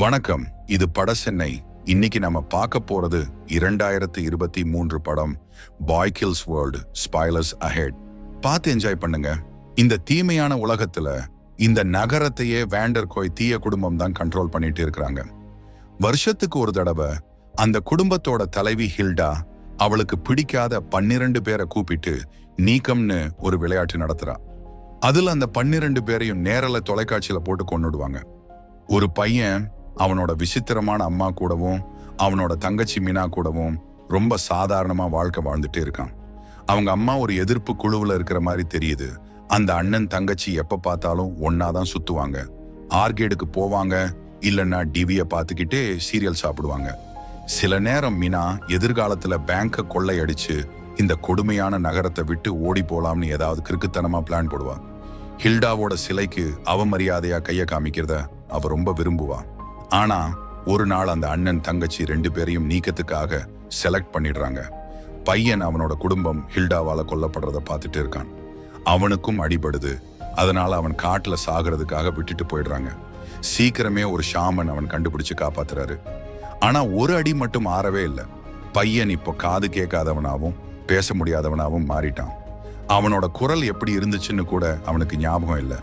வணக்கம். இது பட சென்னை. இன்னைக்கு நம்ம பார்க்க போறது இரண்டாயிரத்து இருபத்தி மூன்று படம் boy kills world spoilers ahead பார்த்து என்ஜாய் பண்ணுங்க. இந்த தீமையான உலகத்துல இந்த நகரத்தையே வேண்டர் கோய் தீய குடும்பம் தான் கண்ட்ரோல் பண்ணிட்டு இருக்கிறாங்க. வருஷத்துக்கு ஒரு தடவை அந்த குடும்பத்தோட தலைவி ஹில்டா அவளுக்கு பிடிக்காத பன்னிரண்டு பேரை கூப்பிட்டு நீக்கம்னு ஒரு விளையாட்டு நடத்துறா. அதுல அந்த பன்னிரண்டு பேரையும் நேரில் தொலைக்காட்சியில போட்டு கொண்டுடுவாங்க ஒரு பையன் அவனோட விசித்திரமான அம்மா கூடவும் அவனோட தங்கச்சி மீனா கூடவும் ரொம்ப சாதாரணமாக வாழ்க்கை வாழ்ந்துட்டே இருக்கான். அவங்க அம்மா ஒரு எதிர்ப்பு குழுவில் இருக்கிற மாதிரி தெரியுது. அந்த அண்ணன் தங்கச்சி எப்போ பார்த்தாலும் ஒன்னாதான் சுற்றுவாங்க ஆர்கேடுக்கு போவாங்க இல்லைன்னா டிவியை பார்த்துக்கிட்டே சீரியல் சாப்பிடுவாங்க. சில நேரம் மீனா எதிர்காலத்தில் பேங்கை கொள்ளையடிச்சு இந்த கொடுமையான நகரத்தை விட்டு ஓடி போலாம்னு ஏதாவது கிறுக்குத்தனமாக பிளான் போடுவான் ஹில்டாவோட சிலைக்கு அவமரியாதையாக கையை காமிக்கிறத அவ ரொம்ப விரும்புவான் ஆனா ஒரு நாள் அந்த அண்ணன் தங்கச்சி ரெண்டு பேரையும் நீக்கத்துக்காக செலக்ட் பண்ணிடுறாங்க. பையன் அவனோட குடும்பம் ஹில்டாவால கொல்லப்படுறத பார்த்துட்டு இருக்கான். அவனுக்கும் அடிபடுது. அதனால அவன் காட்டுல சாகிறதுக்காக விட்டுட்டு போயிடுறாங்க. சீக்கிரமே ஒரு ஷாமன் அவன் கண்டுபிடிச்சு காப்பாத்துறாரு. ஆனா ஒரு அடி மட்டும் ஆறவே இல்லை. பையன் இப்போ காது கேட்காதவனாவும் பேச முடியாதவனாவும் மாறிட்டான். அவனோட குரல் எப்படி இருந்துச்சுன்னு கூட அவனுக்கு ஞாபகம் இல்லை.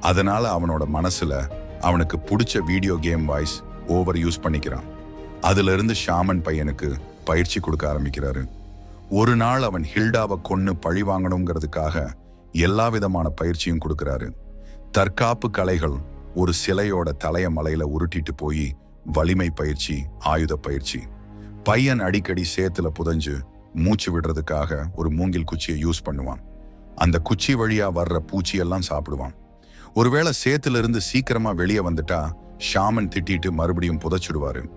அதனால அவனோட மனசுல அவனுக்கு பிடிச்ச video game voice over use பண்ணிக்கிறான். அதிலிருந்து ஷாமன் பையனுக்கு பயிற்சி கொடுக்க ஆரம்பிக்கிறாரு. ஒரு நாள் அவன் ஹில்டாவை கொன்று பழி வாங்கணுங்கிறதுக்காக எல்லா விதமான பயிற்சியும் கொடுக்குறாரு. தற்காப்பு கலைகள் ஒரு சிலையோட தலைய மலையில உருட்டிட்டு போய் வலிமை பயிற்சி ஆயுத பயிற்சி. பையன் அடிக்கடி சேத்துல புதஞ்சு மூச்சு விடுறதுக்காக ஒரு மூங்கில் குச்சியை யூஸ் பண்ணுவான். அந்த குச்சி வழியா வர்ற பூச்சியெல்லாம் சாப்பிடுவான். ஒருவேளை சேத்துல இருந்து சீக்கிரமா வெளியே வந்துட்டா ஷாமன் திட்டிட்டு மறுபடியும் புதைச்சிடுவாரு.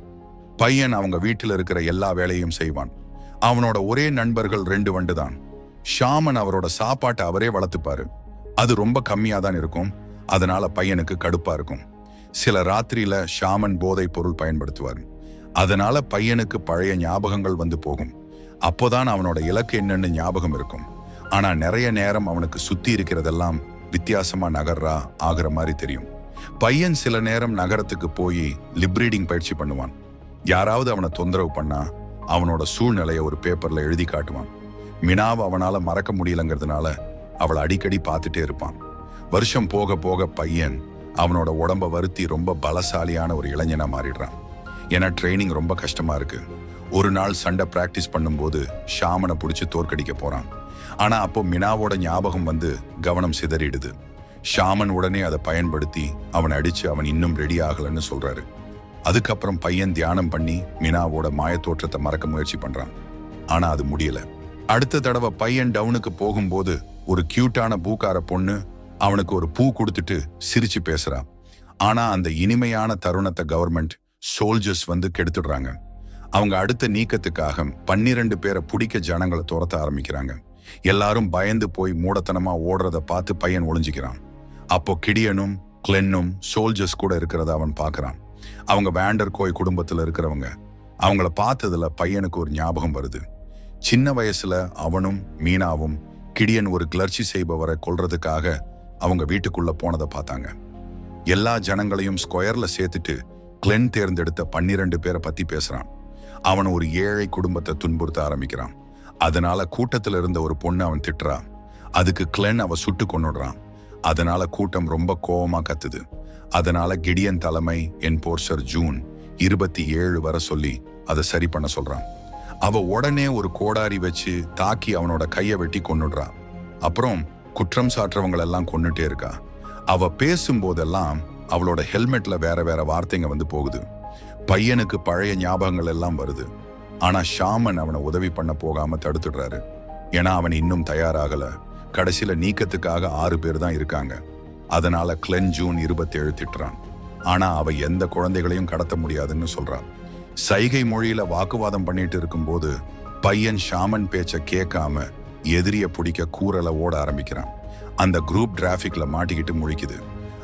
பையன் அவங்க வீட்டில் இருக்கிற எல்லா வேலையும் செய்வான். அவனோட ஒரே நண்பர்கள் ரெண்டு வண்டு தான் ஷாமன் அவரோட சாப்பாட்டை அவரே வளர்த்துப்பாரு. அது ரொம்ப கம்மியாக தான் இருக்கும். அதனால பையனுக்கு கடுப்பா இருக்கும். சில ராத்திரியில ஷாமன் போதை பொருள் பயன்படுத்துவார். அதனால பையனுக்கு பழைய ஞாபகங்கள் வந்து போகும். அப்போதான் அவனோட இலக்கு என்னன்னு ஞாபகம் இருக்கும். ஆனா நிறைய நேரம் அவனுக்கு சுத்தி இருக்கிறதெல்லாம் வித்தியாசமா நகர்றா ஆகிற மாதிரி தெரியும். பையன் சில நேரம் நகரத்துக்கு போய் லிப்ரீடிங் பயிற்சி பண்ணுவான். யாராவது அவனை தொந்தரவு பண்ணா அவனோட சூழ்நிலையை ஒரு பேப்பர்ல எழுதி காட்டுவான். மினாவை அவனால மறக்க முடியலங்கிறதுனால அவளை அடிக்கடி பார்த்துட்டே இருப்பான். வருஷம் போக போக பையன் அவனோட உடம்ப வருத்தி ரொம்ப பலசாலியான ஒரு இளைஞனா மாறிடுறான். ஏன்னா ட்ரைனிங் ரொம்ப கஷ்டமா இருக்கு. ஒரு நாள் சண்டை பிராக்டிஸ் பண்ணும்போது ஷாமனை பிடிச்சி தோற்கடிக்க போறான். ஆனா அப்போ மினாவோட ஞாபகம் வந்து கவனம் சிதறிடுது. ஷாமன் உடனே அதை பயன்படுத்தி அவனை அடிச்சு அவன் இன்னும் ரெடி ஆகலன்னு சொல்றாரு. அதுக்கப்புறம் பையன் தியானம் பண்ணி மினாவோட மாய தோற்றத்தை மறக்க முயற்சி பண்றான். ஆனா அது முடியல. அடுத்த தடவை பையன் டவுனுக்கு போகும்போது ஒரு கியூட்டான பூக்கார பொண்ணு அவனுக்கு ஒரு பூ கொடுத்துட்டு சிரிச்சு பேசுறான் ஆனா அந்த இனிமையான தருணத்தை கவர்மெண்ட் சோல்ஜர்ஸ் வந்து கெடுத்துடுறாங்க. அவங்க அடுத்த நீக்கத்துக்காக பன்னிரண்டு பேரை பிடிக்க ஜனங்களை துரத்த ஆரம்பிக்கிறாங்க. எல்லாரும் பயந்து போய் மூடத்தனமா ஓடுறத பார்த்து பையன் ஒளிஞ்சிக்கிறான். அப்போ கிடியனும் கிளென்னும் சோல்ஜர்ஸ் கூட இருக்கிறத அவன் பார்க்கறான். அவங்க வேண்டர் கோய் குடும்பத்துல இருக்கிறவங்க. அவங்கள பார்த்ததுல பையனுக்கு ஒரு ஞாபகம் வருது. சின்ன வயசுல அவனும் மீனாவும் கிடியன் ஒரு கிளர்ச்சி செய்பவரை கொல்றதுக்காக அவங்க வீட்டுக்குள்ள போனதை பார்த்தாங்க. எல்லா ஜனங்களையும் ஸ்கொயர்ல சேர்த்துட்டு கிளென் தேர்ந்தெடுத்த பன்னிரண்டு பேரை பத்தி பேசுறான். அவன் ஒரு ஏழை குடும்பத்தை துன்புறுத்த ஆரம்பிக்கிறான். அதனால கூட்டத்தில் இருந்த ஒரு பொண்ணு அவன் திட்டுறான். அதுக்கு கிளென் அவ சுட்டு கொண்டுடுறான் அதனால கூட்டம் ரொம்ப கோவமா கத்துது. அதனால கிடியன் தலைமை என் போர்சர் ஜூன் இருபத்தி ஏழு வர சொல்லி அதை சரி பண்ண சொல்றான். அவ உடனே ஒரு கோடாரி வச்சு தாக்கி அவனோட கையை வெட்டி கொண்டுடுறான் அப்புறம் குற்றம் சாற்றவங்களெல்லாம் கொன்னுட்டே இருக்கா. அவ பேசும்போதெல்லாம் அவளோட ஹெல்மெட்ல வேற வேற வார்த்தைங்க வந்து போகுது. பையனுக்கு பழைய ஞாபகங்கள் எல்லாம் வருது. ஆனா ஷாமன் அவனை உதவி பண்ண போகாம தடுத்துடுறாரு. ஏன்னா அவன் இன்னும் தயாராகல. கடைசியில நீக்கத்துக்காக ஆறு பேர் தான் இருக்காங்க. அதனால கிளென் ஜூன் இருபத்தேழு திட்டுறான். ஆனா அவ எந்த குழந்தைகளையும் கடத்த முடியாதுன்னு சொல்றான். சைகை மொழியில வாக்குவாதம் பண்ணிட்டு இருக்கும்போது பையன் ஷாமன் பேச்ச கேட்காம எதிரிய பிடிக்க கூரலை ஓட ஆரம்பிக்கிறான். அந்த குரூப் டிராஃபிக்ல மாட்டிக்கிட்டு முழிக்குது.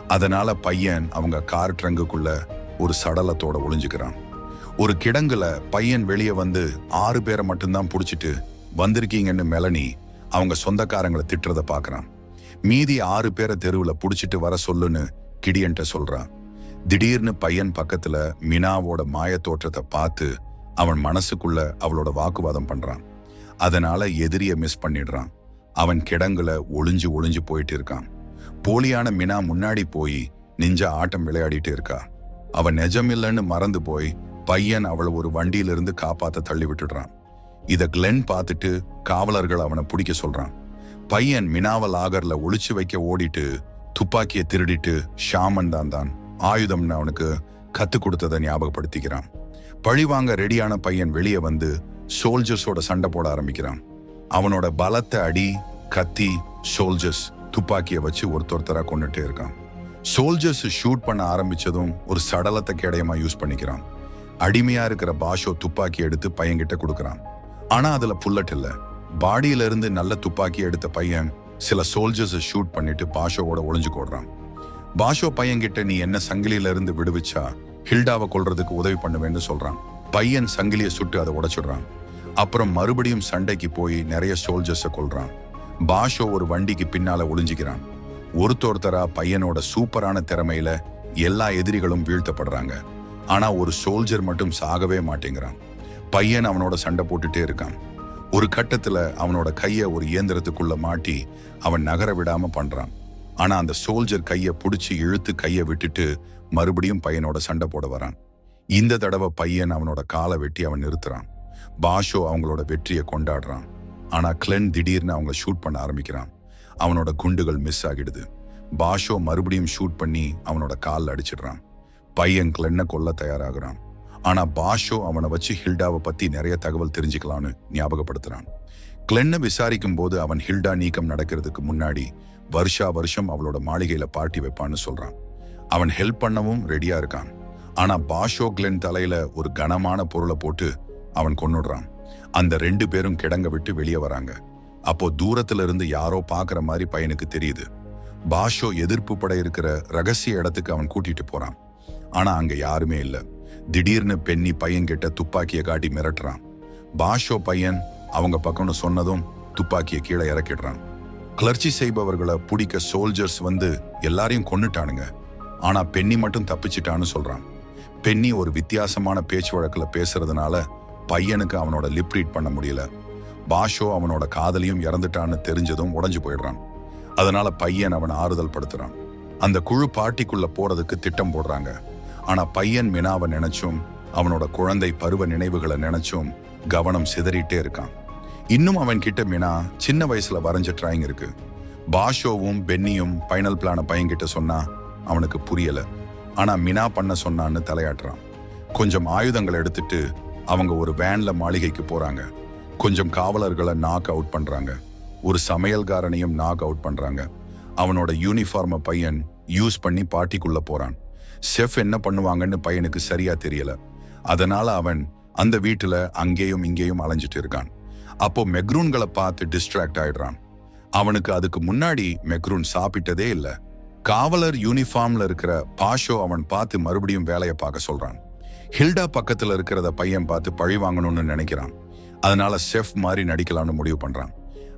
அதனால பையன் அவங்க கார் ட்ரங்குக்குள்ள ஒரு சடலத்தோட ஒளிஞ்சுக்கிறான். ஒரு கிடங்குல பையன் வெளியே வந்து ஆறு பேரை மட்டும்தான் பிடிச்சிட்டு வந்திருக்கீங்கன்னு மெலனி அவங்க சொந்தக்காரங்களை திட்டுறத பார்க்குறான் மீதி ஆறு பேரை தெருவில் பிடிச்சிட்டு வர சொல்லுன்னு கிடியன்ட்ட சொல்கிறான் திடீர்னு பையன் பக்கத்தில் மினாவோட மாய தோற்றத்தை பார்த்து அவன் மனசுக்குள்ள அவளோட வாக்குவாதம் பண்ணுறான் அதனால் எதிரியை மிஸ் பண்ணிடுறான். அவன் கிடங்குல ஒளிஞ்சு ஒளிஞ்சு போயிட்டு இருக்கான். போலியான மினா முன்னாடி போய் நெஞ்ச ஆட்டம் விளையாடிட்டு இருக்கா. அவன் நிஜமில்லைன்னு மறந்து போய் பையன் அவளை ஒரு வண்டியிலிருந்து காப்பாத்த தள்ளி விட்டுடுறான். இதை கிளென் பார்த்துட்டு காவலர்கள் அவனை பிடிக்க சொல்றான். பையன் மினாவ லாகர்ல ஒளிச்சு வைக்க ஓடிட்டு துப்பாக்கியை திருடிட்டு ஷாமன் தான் தான் ஆயுதம்னு அவனுக்கு கத்து கொடுத்ததை ஞாபகப்படுத்திக்கிறான். பழிவாங்க ரெடியான பையன் வெளியே வந்து சோல்ஜர்ஸோட சண்டை போட ஆரம்பிக்கிறான். அவனோட பலத்த அடி கத்தி சோல்ஜர்ஸ் துப்பாக்கியை வச்சு ஒருத்தொருத்தராக கொண்டுட்டே இருக்கான். சோல்ஜர்ஸ் ஷூட் பண்ண ஆரம்பிச்சதும் ஒரு சடலத்தை கேடயமா யூஸ் பண்ணிக்கிறான். அடிமையா இருக்கிற பாஷோ துப்பாக்கி எடுத்து பையன்கிட்ட கொடுக்கறான். ஆனா அதுல புல்லட் இல்ல. பாடியில இருந்து நல்ல துப்பாக்கி எடுத்த பையன் சில சோல்ஜர்ஸ் ஷூட் பண்ணிட்டு பாஷோவோட ஒளிஞ்சு போடுறான். பாஷோ பையன்கிட்ட நீ என்ன சங்கிலியில இருந்து விடுவிச்சா ஹில்டாவை கொள்றதுக்கு உதவி பண்ணுவேன்னு சொல்றான். பையன் சங்கிலியை சுட்டு அதை உடைச்சிடுறான். அப்புறம் மறுபடியும் சண்டைக்கு போய் நிறைய சோல்ஜர்ஸை கொள்றான் பாஷோ ஒரு வண்டிக்கு பின்னால ஒளிஞ்சிக்கிறான். ஒருத்தொருத்தரா பையனோட சூப்பரான திறமையில எல்லா எதிரிகளும் வீழ்த்தப்படுறாங்க. ஆனால் ஒரு சோல்ஜர் மட்டும் சாகவே மாட்டேங்கிறான். பையன் அவனோட சண்டை போட்டுட்டே இருக்கான். ஒரு கட்டத்தில் அவனோட கையை ஒரு இயந்திரத்துக்குள்ள மாட்டி அவன் நகர விடாம பண்றான். ஆனா அந்த சோல்ஜர் கையை பிடிச்சி இழுத்து கையை விட்டுட்டு மறுபடியும் பையனோட சண்டை போட வரான். இந்த தடவை பையன் அவனோட காலை வெட்டி அவன் நிறுத்துறான். பாஷோ அவங்களோட வெற்றியை கொண்டாடுறான். ஆனா கிளென் திடீர்னு அவங்க ஷூட் பண்ண ஆரம்பிக்கிறான். அவனோட குண்டுகள் மிஸ் ஆகிடுது. பாஷோ மறுபடியும் ஷூட் பண்ணி அவனோட காலில் அடிச்சிடுறான். பையன் கிளென்னை கொல்ல தயாராகிறான். ஆனா பாஷோ அவனை வச்சு ஹில்டாவை பத்தி நிறைய தகவல் தெரிஞ்சுக்கலான்னு ஞாபகப்படுத்துறான். கிளென்ன விசாரிக்கும் போது அவன் ஹில்டா நீக்கம் நடக்கிறதுக்கு முன்னாடி வருஷா வருஷம் அவளோட மாளிகையில பார்ட்டி வைப்பான்னு சொல்றான். அவன் ஹெல்ப் பண்ணவும் ரெடியா இருக்கான். ஆனா பாஷோ கிளென் தலையில ஒரு கனமான பொருளை போட்டு அவன் கொண்டுடுறான் அந்த ரெண்டு பேரும் கிடங்க விட்டு வெளியே வராங்க. அப்போ தூரத்துல இருந்து யாரோ பாக்குற மாதிரி பையனுக்கு தெரியுது. பாஷோ எதிர்ப்பு பட இருக்கிற ரகசிய இடத்துக்கு அவன் கூட்டிட்டு போறான். ஆனா அங்க யாருமே இல்ல. திடீர்னு பெண்ணி பையன் கிட்ட துப்பாக்கியை காட்டி மிரட்டுறான். பாஷோ பையன் அவங்க பக்கம்னு சொன்னதும் துப்பாக்கியை கீழே இறக்கிடுறான். கிளர்ச்சி செய்பவர்களை பிடிக்க சோல்ஜர்ஸ் வந்து எல்லாரையும் கொன்னுட்டானுங்க. ஆனா பெண்ணி மட்டும் தப்பிச்சிட்டான்னு சொல்றான். பெண்ணி ஒரு வித்தியாசமான பேச்சு வழக்கில் பேசுறதுனால பையனுக்கு அவனோட லிப் ரீட் பண்ண முடியல. பாஷோ அவனோட காதலியும் இறந்துட்டான்னு தெரிஞ்சதும் உடஞ்சு போயிடுறான். அதனால பையன் அவனை ஆறுதல் படுத்துறான். அந்த குழு பார்ட்டிக்குள்ள போறதுக்கு திட்டம் போடுறாங்க. ஆனா பையன் மினாவை நினைச்சும் அவனோட குழந்தை பருவ நினைவுகளை நினைச்சும் கவனம் சிதறிட்டே இருக்கான். இன்னும் அவன் கிட்ட மினா சின்ன வயசுல வரைஞ்ச டிராயிங் இருக்கு. பாஷோவும் பென்னியும் ஃபைனல் பிளான பையன்கிட்ட சொன்னா அவனுக்கு புரியல. ஆனா மினா பண்ண சொன்னான்னு தலையாட்டுறான். கொஞ்சம் ஆயுதங்களை எடுத்துட்டு அவங்க ஒரு வேன்ல மாளிகைக்கு போறாங்க. கொஞ்சம் காவலர்களை நாக் அவுட் பண்றாங்க. ஒரு சமையல்காரனையும் நாக் அவுட் பண்றாங்க. அவனோட யூனிஃபார்மை பையன் யூஸ் பண்ணி பாட்டிக்குள்ள போறான். செஃப் என்ன பண்ணுவாங்கன்னு பையனுக்கு சரியா தெரியல. அதனால அவன் அந்த வீட்டுல அங்கேயும் இங்கேயும் அலைஞ்சிட்டு இருக்கான். அப்போ மெக்ரூன்களை பார்த்து டிஸ்ட்ராக்ட் ஆயிடுறான். அவனுக்கு அதுக்கு முன்னாடி மெக்ரூன் சாப்பிட்டதே இல்லை. காவலர் யூனிஃபார்ம்ல இருக்கிற பாஷோ அவன் பார்த்து மறுபடியும் வேலையை பார்க்க சொல்றான். ஹில்டா பக்கத்துல இருக்கிறத பையன் பார்த்து பழி வாங்கணும்னு நினைக்கிறான். அதனால செஃப் மாதிரி நடிக்கலாம்னு முடிவு பண்றான்.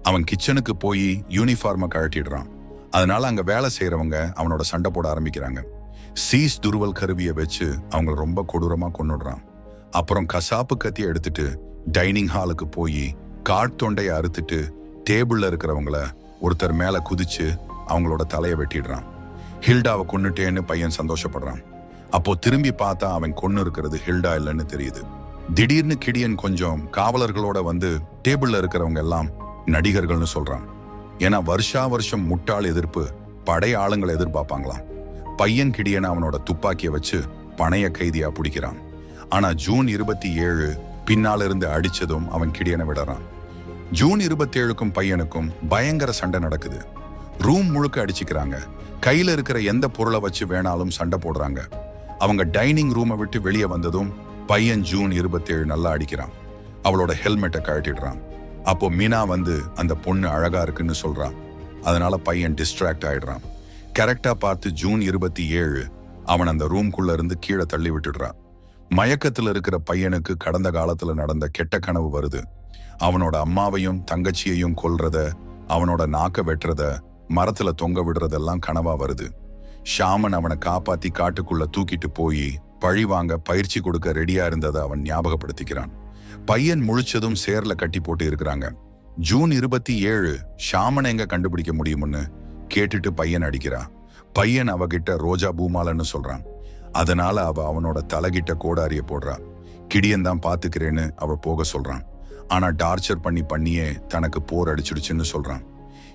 அவன் கிச்சனுக்கு போய் யூனிஃபார்மை கழட்டிடுறான். அதனால அங்க வேலை செய்யறவங்க அவனோட சண்டை போட ஆரம்பிக்கிறாங்க. சீஸ் துருவல் கருவியை வச்சு அவங்கள ரொம்ப கொடூரமாக கொண்டுடுறான் அப்புறம் கசாப்பு கத்தியை எடுத்துட்டு டைனிங் ஹாலுக்கு போய் காட் தொண்டையை அறுத்துட்டு டேபிளில் இருக்கிறவங்கள ஒருத்தர் மேலே குதிச்சு அவங்களோட தலையை வெட்டிடுறான். ஹில்டாவை கொன்னுட்டேன்னு பையன் சந்தோஷப்படுறான். அப்போ திரும்பி பார்த்தா அவன் கொன்னு இருக்கிறது ஹில்டா இல்லைன்னு தெரியுது. திடீர்னு கிடியன் கொஞ்சம் காவலர்களோட வந்து டேபிளில் இருக்கிறவங்க எல்லாம் நடிகர்கள்னு சொல்றான். ஏன்னா வருஷா வருஷம் முட்டாள் எதிர்ப்பு படை ஆளுங்களை எதிர்பார்ப்பாங்களாம். பையன் கிடியன் அவனோட துப்பாக்கியை வச்சு பணைய கைதியா பிடிக்கிறான். ஆனா ஜூன் இருபத்தி ஏழு பின்னால இருந்து அடிச்சதும் அவன் கிடியனை விடுறான். ஜூன் இருபத்தேழுக்கும் பையனுக்கும் பயங்கர சண்டை நடக்குது. ரூம் முழுக்க அடிச்சுக்கிறாங்க. கையில இருக்கிற எந்த பொருளை வச்சு வேணாலும் சண்டை போடுறாங்க. அவங்க டைனிங் ரூமை விட்டு வெளியே வந்ததும் பையன் ஜூன் இருபத்தேழு நல்லா அடிக்கிறான். அவளோட ஹெல்மெட்டை கழட்டிடுறான். அப்போ மீனா வந்து அந்த பொண்ணு அழகா இருக்குன்னு சொல்றான். அதனால பையன் டிஸ்ட்ராக்ட் ஆயிடுறான். கரெக்டா பார்த்து ஜூன் இருபத்தி ஏழு அவன் அந்த ரூம்குள்ள இருந்து கீழே தள்ளி விட்டுடுறான். மயக்கத்துல இருக்கிற பையனுக்கு கடந்த காலத்துல நடந்த கெட்ட கனவு வருது. அவனோட அம்மாவையும் தங்கச்சியையும் கொல்றத அவனோட நாக்க வெட்டுறத மரத்துல தொங்க விடுறதெல்லாம் கனவா வருது. ஷாமன் அவனை காப்பாத்தி காட்டுக்குள்ள தூக்கிட்டு போய் பழி வாங்க பயிற்சி கொடுக்க ரெடியா இருந்ததை அவன் ஞாபகப்படுத்திக்கிறான். பையன் முழிச்சதும் சேர்ல கட்டி போட்டு இருக்கிறாங்க. ஜூன் இருபத்தி ஏழு ஷாமனை எங்க கண்டுபிடிக்க முடியும்னு கேட்டுட்டு பையன் அடிக்கிறான். பையன் அவகிட்ட ரோஜா பூமாலன்னு சொல்றான். அதனால அவ அவனோட தலைகிட்ட கோடாரிய போடுறா. கிடியன் தான் பாத்துக்கிறேன்னு அவ போக சொல்றான். ஆனா டார்ச்சர் பண்ணி பண்ணியே தனக்கு போர் அடிச்சிடுச்சுன்னு சொல்றான்.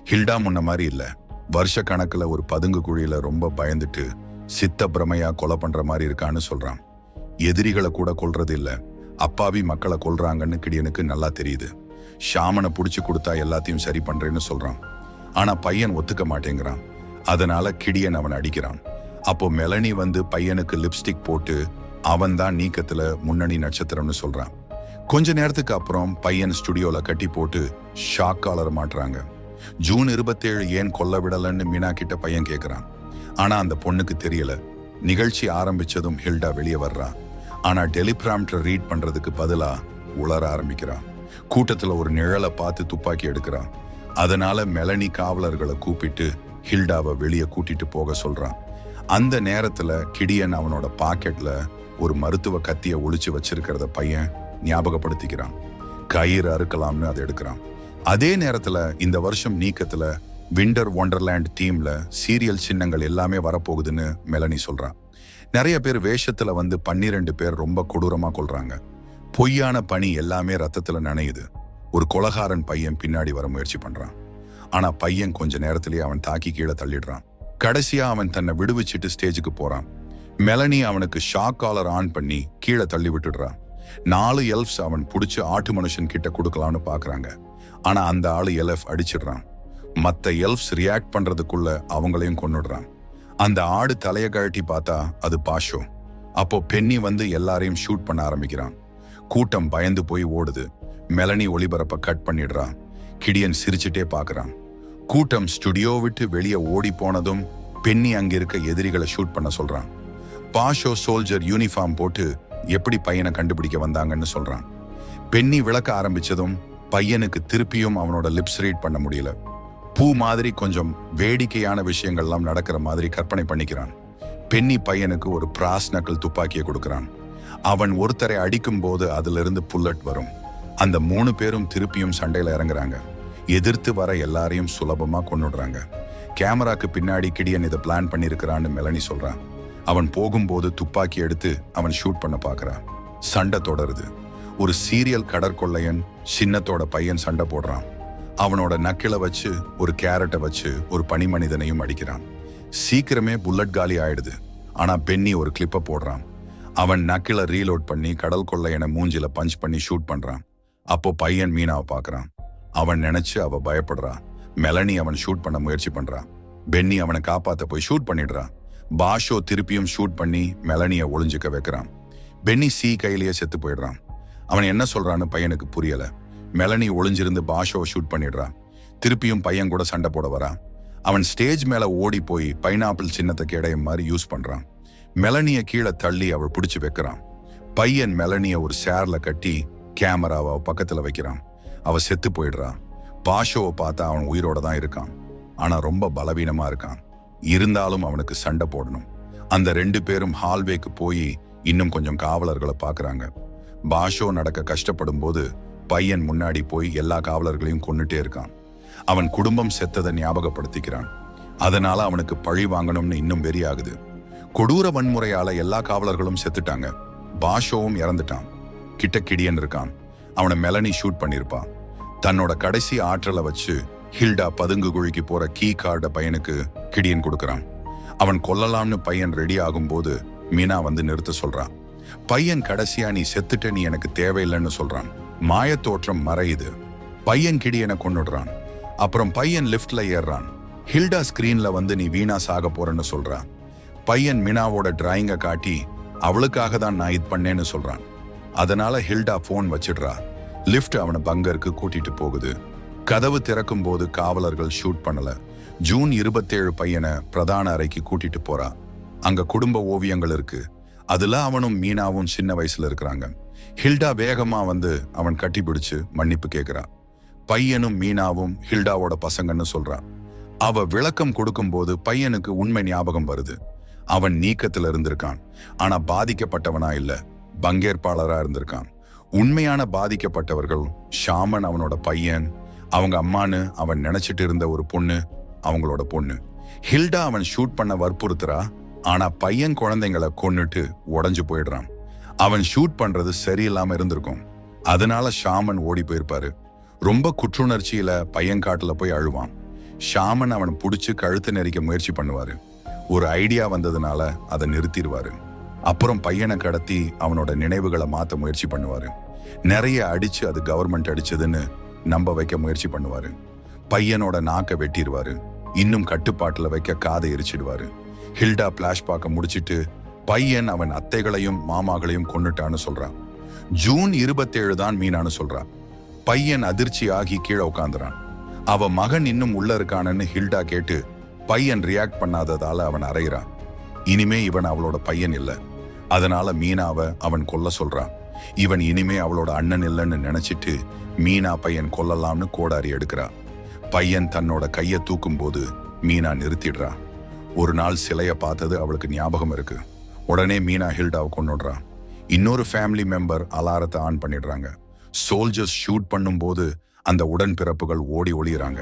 ஹில்டா முன்ன மாதிரி இல்ல. வருஷ கணக்குல ஒரு பதுங்கு குழியில ரொம்ப பயந்துட்டு சித்த பிரமையா கொலை பண்ற மாதிரி இருக்கான்னு சொல்றான். எதிரிகளை கூட கொல்றது இல்ல. அப்பாவி மக்களை கொல்றாங்கன்னு கிடியனுக்கு நல்லா தெரியுது. ஷாமனை புடிச்சு கொடுத்தா எல்லாத்தையும் சரி பண்றேன்னு சொல்றான். ஆனா பையன் ஒத்துக்க மாட்டேங்கிறான். அதனால கிடியன் அவன் அடிக்கிறான். அப்போ மெலனி வந்து பையனுக்கு லிப்ஸ்டிக் போட்டு அவன் தான் நீக்கத்துல முன்னணி நட்சத்திரம்னு சொல்றான். கொஞ்ச நேரத்துக்கு அப்புறம் பையன் ஸ்டுடியோல கட்டி போட்டு ஷாக் காலர் மாட்டுறாங்க. ஜூன் இருபத்தேழு ஏன் கொல்ல விடலன்னு மீனா கிட்ட பையன் கேட்குறான் ஆனா அந்த பொண்ணுக்கு தெரியல. நிகழ்ச்சி ஆரம்பிச்சதும் ஹில்டா வெளியே வர்றான் ஆனா டெலிபிராம்டர் ரீட் பண்றதுக்கு பதிலா உளர ஆரம்பிக்கிறான். கூட்டத்துல ஒரு நிழலை பார்த்து துப்பாக்கி எடுக்கிறான். அதனால மெலனி காவலர்களை கூப்பிட்டு ஹில்டாவை வெளியே கூட்டிட்டு போக சொல்றான். அந்த நேரத்துல கிடியன் அவனோட பாக்கெட்ல ஒரு மருத்துவ கத்திய ஒளிச்சு வச்சிருக்கிறத பையன் ஞாபகப்படுத்திக்கிறான். கயிறு அறுக்கலாம்னு அதை எடுக்கிறான். அதே நேரத்துல இந்த வருஷம் நீக்கத்துல விண்டர் ஒண்டர்லேண்ட் டீம்ல சீரியல் சின்னங்கள் எல்லாமே வரப்போகுதுன்னு மெலனி சொல்றான். நிறைய பேர் வேஷத்துல வந்து பன்னிரெண்டு பேர் ரொம்ப கொடூரமா கொள்றாங்க பொய்யான பனி எல்லாமே ரத்தத்துல நனையுது. ஒரு கொலகாரன் பையன் பின்னாடி வர முயற்சி பண்றான். ஆனா பையன் கொஞ்ச நேரத்திலேயே அவன் தாக்கி கீழே தள்ளிடுறான். கடைசியா அவன் தன்னை விடுவிச்சிட்டு ஸ்டேஜுக்கு போறான். மெலனி அவனுக்கு ஷாக் காலர் ஆன் பண்ணி கீழே தள்ளி விட்டுடுறான். நாலு எல்ஃப்ஸ் அவன் பிடிச்சி ஆட்டு மனுஷன் கிட்ட கொடுக்கலாம்னு பாக்குறாங்க. ஆனா அந்த ஆளு எல்எஃப் அடிச்சிடுறான். மத்த எல்ஃப்ஸ் ரியாக்ட் பண்றதுக்குள்ள அவங்களையும் கொன்னுடுறான். அந்த ஆடு தலைய கழட்டி பார்த்தா அது பாஷோ. அப்போ பென்னி வந்து எல்லாரையும் ஷூட் பண்ண ஆரம்பிக்கிறான். கூட்டம் பயந்து போய் ஓடுது. மெலனி ஒளிபரப்ப கட் பண்ணிடுறான். கிடியன் சிரிச்சுட்டே பார்க்கறான் கூட்டம் ஸ்டுடியோ விட்டு வெளியே ஓடி போனதும் பென்னி அங்கே இருக்க எதிரிகளை ஷூட் பண்ண சொல்கிறான் பாஷோ சோல்ஜர் யூனிஃபார்ம் போட்டு எப்படி பையனை கண்டுபிடிக்க வந்தாங்கன்னு சொல்கிறான் பென்னி விளக்க ஆரம்பிச்சதும் பையனுக்கு திருப்பியும் அவனோட லிப்ஸ் ரீட் பண்ண முடியல. பூ மாதிரி கொஞ்சம் வேடிக்கையான விஷயங்கள்லாம் நடக்கிற மாதிரி கற்பனை பண்ணிக்கிறான். பென்னி பையனுக்கு ஒரு பிராஸ் நக்கல் துப்பாக்கியை கொடுக்குறான். அவன் ஒருத்தரை அடிக்கும் போது அதிலிருந்து புல்லட் வரும். அந்த மூணு பேரும் திருப்பியும் சண்டையில் இறங்குறாங்க. எதிர்த்து வர எல்லாரையும் சுலபமாக கொண்டுடுறாங்க கேமராக்கு பின்னாடி கிடியன் இதை பிளான் பண்ணியிருக்கிறான்னு மெலனி சொல்கிறான் அவன் போகும்போது துப்பாக்கி எடுத்து அவன் ஷூட் பண்ண பார்க்கறான். சண்டை தொடருது. ஒரு சீரியல் கடற்கொள்ளையன் சின்னத்தோட பையன் சண்டை போடுறான். அவனோட நக்கில வச்சு ஒரு கேரட்டை வச்சு ஒரு பனிமனிதனையும் அடிக்கிறான். சீக்கிரமே புல்லட் காலி ஆயிடுது. ஆனா பென்னி ஒரு கிளிப்பை போடுறான். அவன் நக்கில ரீலோட் பண்ணி கடல் கொள்ளையனை மூஞ்சில பஞ்ச் பண்ணி ஷூட் பண்றான். அப்போ பையன் மீனாவை பார்க்கறான். அவன் நினைச்சு அவ பயப்படுறான் மெலனி அவன் ஷூட் பண்ண முயற்சி பண்றான். பென்னி அவனை காப்பாத்த போய் ஷூட் பண்ணிடுறான் பாஷோ திருப்பியும் ஷூட் பண்ணி மெலனியை ஒளிஞ்சுக்க வைக்கிறான். பென்னி சி கையிலேயே செத்து போயிடுறான். அவன் என்ன சொல்றான்னு பையனுக்கு புரியல. மெலனி ஒளிஞ்சிருந்து பாஷோவை ஷூட் பண்ணிடுறான் திருப்பியும் பையன் கூட சண்டை போட வரான் அவன் ஸ்டேஜ் மேல ஓடி போய் பைனாப்பிள் சின்னத்தை கேடயம் மாதிரி யூஸ் பண்றான். மெலனியை கீழே தள்ளி அவள் பிடிச்சு வைக்கிறான். பையன் மெலனியை ஒரு சேர்ல கட்டி கேமராவை பக்கத்தில் வைக்கிறான். அவள் செத்து போயிடுறான். பாஷோவை பார்த்தா அவன் உயிரோட தான் இருக்கான். ஆனால் ரொம்ப பலவீனமாக இருக்கான். இருந்தாலும் அவனுக்கு சண்டை போடணும். அந்த ரெண்டு பேரும் ஹால்வேக்கு போய் இன்னும் கொஞ்சம் காவலர்களை பார்க்குறாங்க. பாஷோ நடக்க கஷ்டப்படும் போது பையன் முன்னாடி போய் எல்லா காவலர்களையும் கொன்னுட்டே இருக்கான். அவன் குடும்பம் செத்ததை ஞாபகப்படுத்திக்கிறான். அதனால அவனுக்கு பழி வாங்கணும்னு இன்னும் வெறியாகுது. கொடூர வன்முறையால எல்லா காவலர்களும் செத்துட்டாங்க. பாஷோவும் இறந்துட்டான். கிட்ட கிடியன் இருக்கான். அவனை மெலனி ஷூட் பண்ணியிருப்பான் தன்னோட கடைசி ஆற்றலை வச்சு ஹில்டா பதுங்கு குழிக்கு போற கீ கார்ட பையனுக்கு கிடியன் கொடுக்குறான். அவன் கொல்லலாம்னு பையன் ரெடி ஆகும்போது மீனா வந்து நிறுத்த சொல்றான். பையன் கடைசியா நீ செத்துட்ட நீ எனக்கு தேவையில்லைன்னு சொல்றான். மாயத்தோற்றம் மறையுது பையன் கிடியனை கொண்டுடுறான் அப்புறம் பையன் லிஃப்ட்ல ஏறுறான். ஹில்டா ஸ்கிரீன்ல வந்து நீ வீணா சாக போறேன்னு சொல்றான். பையன் மினாவோட டிராயிங்கை காட்டி அவளுக்காக தான் நான் இது பண்ணேன்னு சொல்றான். அதனால ஹில்டா ஃபோன் வச்சிடுறா. லிஃப்ட் அவனை பங்கருக்கு கூட்டிட்டு போகுது. கதவு திறக்கும் போது காவலர்கள் ஷூட் பண்ணல. ஜூன் இருபத்தேழு பையனை பிரதான அறைக்கு கூட்டிட்டு போறா. அங்க குடும்ப ஓவியங்கள் இருக்கு. அதுல அவனும் மீனாவும் சின்ன வயசுல இருக்கிறாங்க. ஹில்டா வேகமா வந்து அவன் கட்டி பிடிச்சு மன்னிப்பு கேட்கிறான் பையனும் மீனாவும் ஹில்டாவோட பசங்கன்னு சொல்றான் அவ விளக்கம் கொடுக்கும்போது பையனுக்கு உண்மை ஞாபகம் வருது. அவன் நீக்கத்துல இருந்திருக்கான். ஆனா பாதிக்கப்பட்டவனா இல்லை. பங்கேற்பாளராக இருந்திருக்கான். உண்மையான பாதிக்கப்பட்டவர்கள் ஷாமன் அவனோட பையன் அவங்க அம்மான்னு அவன் நினைச்சிட்டு இருந்த ஒரு பொண்ணு அவங்களோட பொண்ணு. ஹில்டா அவன் ஷூட் பண்ண வற்புறுத்துறா ஆனா பையன் குழந்தைங்களை கொன்னுட்டு உடஞ்சு போயிடுறான். அவன் ஷூட் பண்றது சரியில்லாம இருந்திருக்கும். அதனால ஷாமன் ஓடி போயிருப்பாரு. ரொம்ப குற்றுணர்ச்சியில பையன் காட்டுல போய் அழுவான். ஷாமன் அவன் பிடிச்சி கழுத்து நெரிக்க முயற்சி பண்ணுவாரு. ஒரு ஐடியா வந்ததுனால அதை நிறுத்திடுவாரு. அப்புறம் பையனை கடத்தி அவனோட நினைவுகளை மாற்ற முயற்சி பண்ணுவாரு. நிறைய அடித்து அது கவர்மெண்ட் அடிச்சதுன்னு நம்ப வைக்க முயற்சி பண்ணுவாரு. பையனோட நாக்கை வெட்டிடுவாரு இன்னும் கட்டுப்பாட்டில் வைக்க காதை எரிச்சிடுவாரு. ஹில்டா பிளாஷ்பாக்க முடிச்சிட்டு பையன் அவன் அத்தைகளையும் மாமாகளையும் கொண்டுட்டான்னு சொல்கிறான் ஜூன் இருபத்தேழு தான் மீனான்னு சொல்கிறான் பையன் அதிர்ச்சி ஆகி கீழே உட்காந்துறான் அவ மகன் இன்னும் உள்ள இருக்கானன்னு ஹில்டா கேட்டு பையன் ரியாக்ட் பண்ணாததால அவன் அறையிறான். இனிமே இவன் அவளோட பையன் இல்லை. அதனால மீனாவை அவன் கொல்ல சொல்றான். இவன் இனிமே அவளோட அண்ணன் இல்லைன்னு நினைச்சிட்டு மீனா பையன் கொல்லலாம்னு கோடாரி எடுக்கிறான். பையன் தன்னோட கையை தூக்கும் போது மீனா நிறுத்திடுறான். ஒரு நாள் சிலையை பார்த்தது அவளுக்கு ஞாபகம் இருக்கு. உடனே மீனா ஹில்டாவை கொண்டுடுறான் இன்னொரு ஃபேமிலி மெம்பர் அலாரத்தை ஆன் பண்ணிடுறாங்க. சோல்ஜர்ஸ் ஷூட் பண்ணும்போது அந்த உடன்பிறப்புகள் ஓடி ஒளியிறாங்க.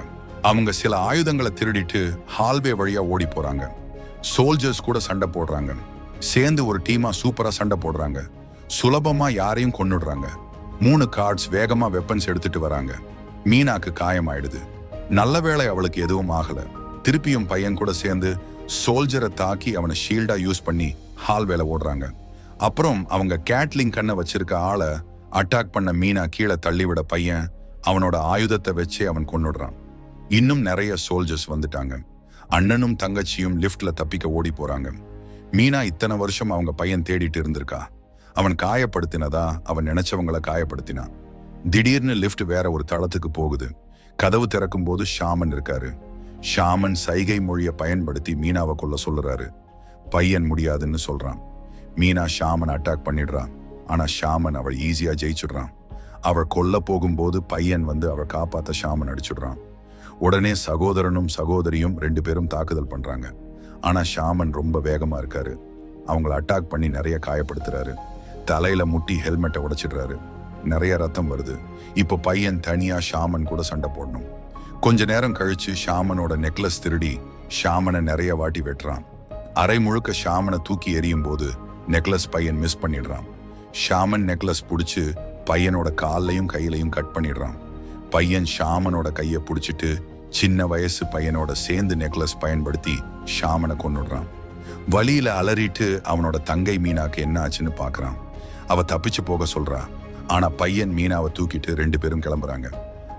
அவங்க சில ஆயுதங்களை திருடிட்டு ஹால்வே வழியா ஓடி போறாங்க. சோல்ஜர்ஸ் கூட சண்டை போடுறாங்க. சேர்ந்து ஒரு டீமா சூப்பரா சண்டை போடுறாங்க. சுலபமா யாரையும் கொண்டுடுறாங்க மூணு கார்ட்ஸ் வேகமா வெப்பன்ஸ் எடுத்துட்டு வராங்க. மீனாக்கு காயமாயிடுது. நல்ல வேளை அவளுக்கு எதுவும் ஆகல. திருப்பியும் பையன் கூட சேர்ந்து சோல்ஜரை தாக்கி அவனை ஷீல்டா யூஸ் பண்ணி ஹால் வேலை ஓடுறாங்க. அப்புறம் அவங்க கேட்லிங் கண்ணை வச்சிருக்க ஆளை அட்டாக் பண்ண மீனா கீழே தள்ளிவிட பையன் அவனோட ஆயுதத்தை வச்சே அவன் கொண்டுடுறான் இன்னும் நிறைய சோல்ஜர்ஸ் வந்துட்டாங்க. அண்ணனும் தங்கச்சியும் லிஃப்ட்ல தப்பிக்க ஓடி போறாங்க. மீனா இத்தனை வருஷம் அவங்க பையன் தேடிட்டு இருந்திருக்கா. அவன் காயப்படுத்தினதா அவன் நினைச்சவங்களை காயப்படுத்தினான் திடீர்னு லிஃப்ட் வேற ஒரு தளத்துக்கு போகுது. கதவு திறக்கும் போது ஷாமன் இருக்காரு. ஷாமன் சைகை மொழியை பயன்படுத்தி மீனாவை கொல்ல சொல்லுறாரு பையன் முடியாதுன்னு சொல்றான். மீனா ஷாமன் அட்டாக் பண்ணிடுறான் ஆனா ஷாமன் அவள் ஈஸியா ஜெயிச்சிடுறான். அவள் கொல்ல போகும்போது பையன் வந்து அவள் காப்பாத்த ஷாமன் அடிச்சிடுறான். உடனே சகோதரனும் சகோதரியும் ரெண்டு பேரும் தாக்குதல் பண்றாங்க. ஆனால் ஷாமன் ரொம்ப வேகமாக இருக்காரு. அவங்கள அட்டாக் பண்ணி நிறைய காயப்படுத்துறாரு. தலையில் முட்டி ஹெல்மெட்டை உடைச்சிடுறாரு. நிறைய ரத்தம் வருது. இப்போ பையன் தனியாக ஷாமன் கூட சண்டை போடணும். கொஞ்ச நேரம் கழிச்சு ஷாமனோட நெக்லஸ் திருடி ஷாமனை நிறைய வாட்டி வெட்டுறான். அரை முழுக்க ஷாமனை தூக்கி எறியும் போது நெக்லஸ் பையன் மிஸ் பண்ணிடுறான். ஷாமன் நெக்லஸ் பிடிச்சி பையனோட கால்லையும் கையிலையும் கட் பண்ணிடுறான். பையன் ஷாமனோட கையை பிடிச்சிட்டு சின்ன வயசு பையனோட சேர்ந்து நெக்லஸ் பயன்படுத்தி ஷாமனை கொண்டுடுறான் வழியில அலறிட்டு அவனோட தங்கை மீனாக்கு என்ன ஆச்சுன்னு பார்க்குறான் அவ தப்பிச்சு போக சொல்றா. ஆனா பையன் மீனாவை தூக்கிட்டு ரெண்டு பேரும் கிளம்புறாங்க.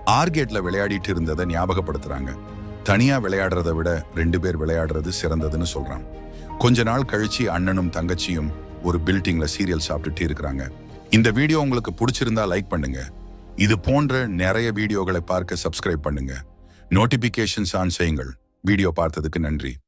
ஆர்கேட்ல விளையாடிட்டு இருந்ததை ஞாபகப்படுத்துறாங்க. தனியா விளையாடுறதை விட ரெண்டு பேர் விளையாடுறது சிறந்ததுன்னு சொல்றான். கொஞ்ச நாள் கழிச்சு அண்ணனும் தங்கச்சியும் ஒரு பில்டிங்ல சீரியல் சாப்பிட்டுட்டு இருக்கிறாங்க. இந்த வீடியோ உங்களுக்கு பிடிச்சிருந்தா லைக் பண்ணுங்க. இது போன்ற நிறைய வீடியோகளை பார்க்க சப்ஸ்கிரைப் பண்ணுங்கள் நோட்டிபிகேஷன்ஸ் ஆன் செய்யுங்கள் வீடியோ பார்த்ததுக்கு நன்றி.